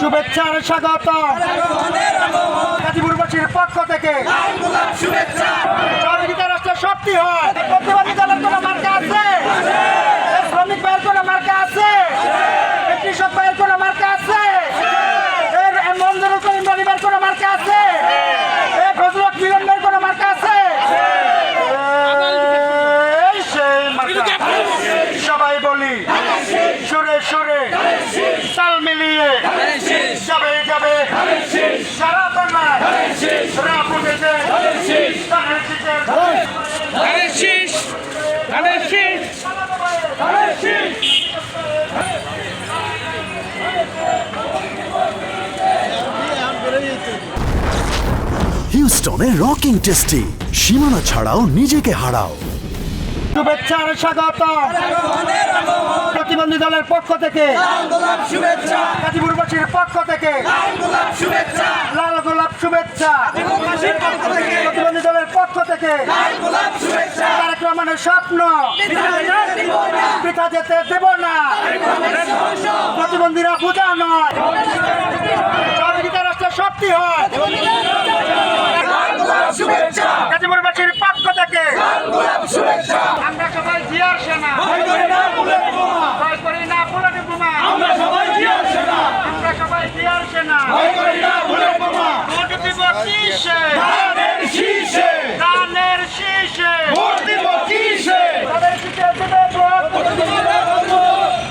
শুভেচ্ছার স্বাগত গাজীপুরবাসীর পক্ষ থেকে। সহযোগিতা শক্তি হয়। শ্রমিক কৃষক ভাইয়ের কোনো মার্কা আছে? মঞ্জুরুল করিম রবিবার কোনো মার্কা আছে? বলি সুরে সুরে তাল মিলিয়ে যাবে যাবে সারা বাংলায় হিউস্টনে রকিং টেস্টি সীমানা ছাড়াও নিজেকে হারাও। শুভেচ্ছার স্বাগত দলের পক্ষ থেকে। গাজীপুরবাসীর পক্ষ থেকে। লাল গোলাপ শুভেচ্ছা। প্রতিবন্ধী দলের পক্ষ থেকে। তারেক রহমানের স্বপ্ন। পিঠা যেতে দেব না। প্রতিবন্ধীরা বোঝা নয়। সহযোগিতা রাষ্ট্রের শক্তি হয়। 谢谢。